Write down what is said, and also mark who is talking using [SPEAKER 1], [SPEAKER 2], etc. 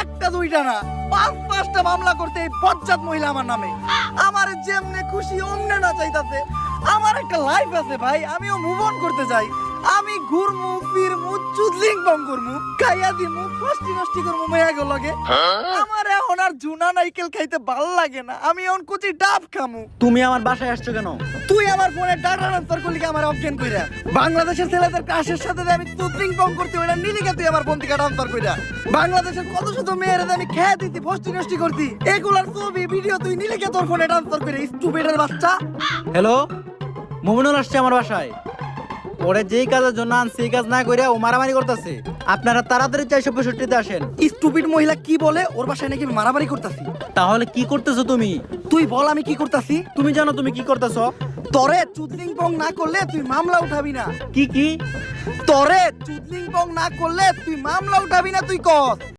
[SPEAKER 1] একটা দুইটা না পাঁচ পাঁচটা মামলা করতে এই বজ্জাত মহিলা আমার নামে। আমার যেমনে খুশি অমনে না চাইতাছে। আমার একটা লাইফ আছে ভাই আমিও মুভ অন করতে চাই। আমি ঘুরমু ফিরমু চুদলিং বং করমু খাইয়া দিমু ফষ্টি নষ্টি করমু মেয়া লগে। আমার এখন আর জুনা নাইকেল খাইতে ভালো লাগে না আমি এখন কুচি ডাব খামু।
[SPEAKER 2] তুমি আমার বাসায় আসছো কেন?
[SPEAKER 1] তুই আমার ফোনে ডাটা ট্রান্সফার করলি আমার অজ্ঞান কইরা? বাংলাদেশের ছেলেদের কাশের সাথে আমি তুতলিং পং করতে ওইটা নিলি কে তুই আমার ফোন থেকে ট্রান্সফার কইরা? বাংলাদেশের কত শত মেয়ের আমি খেয়ে দিতি ফষ্টি নষ্টি করতি এগুলার ছবি ভিডিও তুই নিলি কে তোর ফোনে ট্রান্সফার করে স্টুপিডের বাচ্চা?
[SPEAKER 2] হ্যালো মুমিনুল আসছে আমার বাসায়। ওরে যেই কাজের জন্য আনছি সেই কাজ না করে ও মারামারি করতেছে। আপনারা তাড়াতাড়ি চারশো পঁয়ষট্টিতে আসেন।
[SPEAKER 1] স্টুপিড মহিলা কি বলে? ওর বাসায় নাকি আমি মারামারি করতাছি।
[SPEAKER 2] তাহলে কি করতেছো তুমি?
[SPEAKER 1] তুই বল আমি কি করতাছি।
[SPEAKER 2] তুমি জানো তুমি কি করতেছো?
[SPEAKER 1] তরে চুদলিং পং না করলে তুই মামলা উঠাবি না।
[SPEAKER 2] কি কি?
[SPEAKER 1] তরে চুদলিং পং না করলে তুই মামলা উঠাবি না তুই কর।